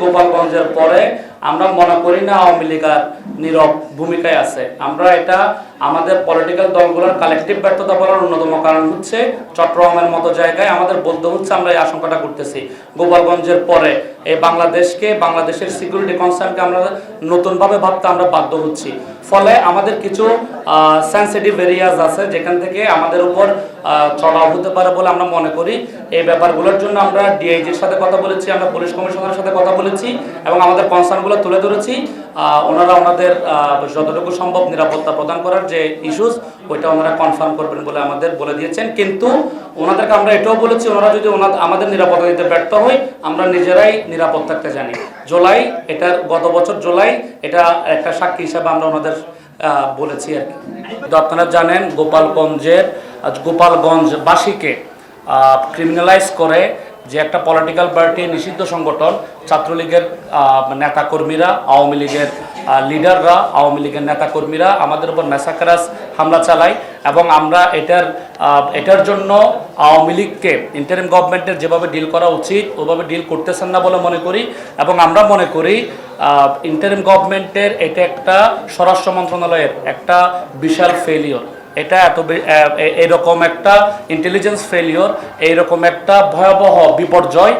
গোপালগঞ্জের পরে। আমরা মনে করি না আওয়ামী লীগ আর নীরব ভূমিকায় আছে। আমরা এটা আমাদের পলিটিক্যাল দলগুলোর কালেকটিভ ব্যর্থতা বলার অন্যতম কারণ হচ্ছে চট্টগ্রামের মতো জায়গায় আমাদের বলতে হচ্ছে আমরা এই আশঙ্কাটা করতেছি। গোপালগঞ্জের পরে এই বাংলাদেশকে, বাংলাদেশের সিকিউরিটি কনসার্নকে আমরা নতুনভাবে ভাবতে আমরা বাধ্য হচ্ছি। ফলে আমাদের কিছু সেন্সিটিভ এরিয়াজ আছে যেখান থেকে আমাদের উপর চড়াও হতে পারে বলে আমরা মনে করি। এই ব্যাপারগুলোর জন্য আমরা ডিআইজির সাথে কথা বলেছি, আমরা পুলিশ কমিশনারের সাথে কথা বলেছি এবং আমাদের কনসার্নগুলো তুলে ধরেছি। ওনারা ওনাদের যতটুকু সম্ভব নিরাপত্তা প্রদান করার যে ইস্যুস ওইটা ওনারা কনফার্ম করবেন বলে আমাদের বলে দিয়েছেন। কিন্তু ওনাদেরকে আমরা এটাও বলেছি, ওনারা যদি আমাদের নিরাপত্তা দিতে ব্যর্থ হই আমরা নিজেরাই নিরাপদ থাকতে জানি। জুলাই, এটার গত বছর জুলাই, এটা একটা সাক্ষী হিসাবে আমরা ওনাদের বলেছি আর কি। আপনারা জানেন গোপালগঞ্জের গোপালগঞ্জবাসীকে ক্রিমিনালাইজ করে যে একটা পলিটিক্যাল পার্টি নিষিদ্ধ সংগঠন, ছাত্রলীগের নেতাকর্মীরা, আওয়ামী লীগের লিডাররা আওয়ামী লীগের নেতাকর্মীরা আমাদের উপর ম্যাসাকারাস হামলা চালায় এবং আমরা এটার এটার জন্য আওয়ামী লীগকে ইন্টারিম গভর্নমেন্টের যেভাবে ডিল করা উচিত, ওভাবে ডিল করতেছেন না বলে মনে করি এবং আমরা মনে করি ইন্টারিম গভর্নমেন্টের এটা একটা স্বরাষ্ট্র মন্ত্রণালয়ের একটা বিশাল ফেলিওর এটা এত এরকম একটা ইন্টেলিজেন্স ফেলিওর এইরকম একটা ভয়াবহ বিপর্যয়,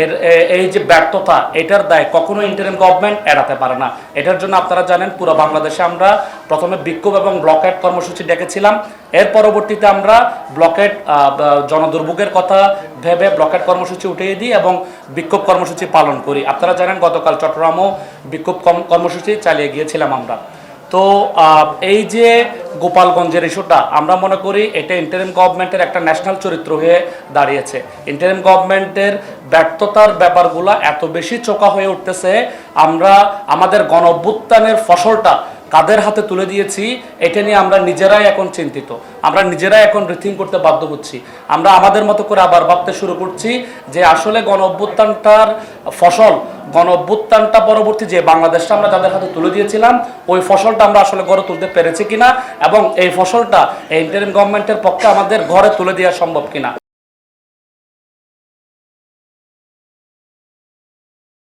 এর এই যে ব্যর্থতা, এটার দায় কখনো ইন্টারিম গভর্নমেন্ট এড়াতে পারে না। এটার জন্য আপনারা জানেন, পুরো বাংলাদেশে আমরা প্রথমে বিক্ষোভ এবং ব্লকেট কর্মসূচি ডেকেছিলাম। এর পরবর্তীতে আমরা ব্লকেট জনদুর্ভোগের কথা ভেবে ব্লকেট কর্মসূচি উঠিয়ে দিই এবং বিক্ষোভ কর্মসূচি পালন করি। আপনারা জানেন, গতকাল চট্টগ্রামও বিক্ষোভ কর্মসূচি চালিয়ে গিয়েছিলাম আমরা। তো এই যে গোপালগঞ্জের ইস্যুটা আমরা মনে করি এটা ইন্টারিম গভর্নমেন্টের একটা ন্যাশনাল চরিত্র হয়ে দাঁড়িয়েছে। ইন্টারিম গভর্নমেন্টের ব্যর্থতার ব্যাপারগুলো এত বেশি চোখা হয়ে উঠতেছে, আমরা আমাদের গণ ফসলটা কাদের হাতে তুলে দিয়েছি, এটা নিয়ে আমরা নিজেরাই এখন চিন্তিত। আমরা নিজেরাই এখন রিথিং করতে বাধ্য হচ্ছি। আমরা আমাদের মতো করে আবার ভাবতে শুরু করছি যে আসলে গণ অভ্যুত্থানটার ফসল, গণ অভ্যুত্থানটা পরবর্তী যে বাংলাদেশটা আমরা যাদের হাতে তুলে দিয়েছিলাম, ওই ফসলটা আমরা আসলে গড়ে তুলতে পেরেছি কিনা এবং এই ফসলটা এই ইন্টারিম গভর্নমেন্টের পক্ষে আমাদের ঘরে তুলে দেওয়া সম্ভব কিনা।